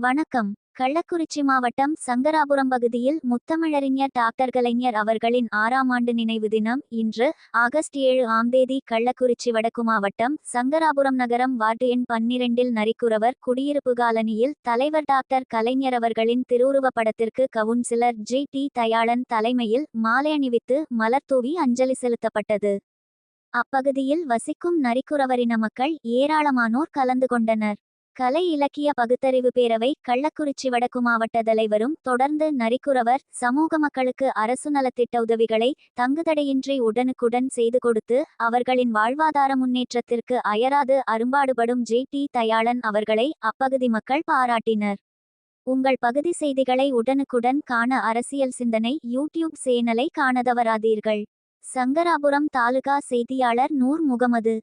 வணக்கம். கள்ளக்குறிச்சி மாவட்டம் சங்கராபுரம் பகுதியில் முத்தமிழறிஞர் டாக்டர் கலைஞர் அவர்களின் ஆறாம் ஆண்டு நினைவு தினம் இன்று ஆகஸ்ட் ஏழு ஆம் தேதி கள்ளக்குறிச்சி வடக்கு மாவட்டம் சங்கராபுரம் நகரம் வார்டு எண் பன்னிரண்டில் நரிக்குறவர் குடியிருப்பு காலனியில் தலைவர் டாக்டர் கலைஞர் அவர்களின் திருவுருவ படத்திற்கு கவுன்சிலர் ஜி. டி. தயாளன் தலைமையில் மாலை அணிவித்து மலர்தூவி அஞ்சலி செலுத்தப்பட்டது. அப்பகுதியில் வசிக்கும் நரிக்குறவரின மக்கள் ஏராளமானோர் கலந்து கொண்டனர். கலை இலக்கிய பகுத்தறிவு பேரவை கள்ளக்குறிச்சி வடக்கு மாவட்ட தலைவரும் தொடர்ந்து நரிக்குறவர் சமூக மக்களுக்கு அரசு நலத்திட்ட உதவிகளை தங்குதடையின்றி உடனுக்குடன் செய்து கொடுத்து அவர்களின் வாழ்வாதார முன்னேற்றத்திற்கு அயராது அரும்பாடுபடும் ஜே. டி. தயாளன் அவர்களை அப்பகுதி மக்கள் பாராட்டினர். உங்கள் பகுதி செய்திகளை உடனுக்குடன் காண அரசியல் சிந்தனை யூடியூப் சேனலை காணதவராதீர்கள். சங்கராபுரம் தாலுகா செய்தியாளர் நூர் முகமது.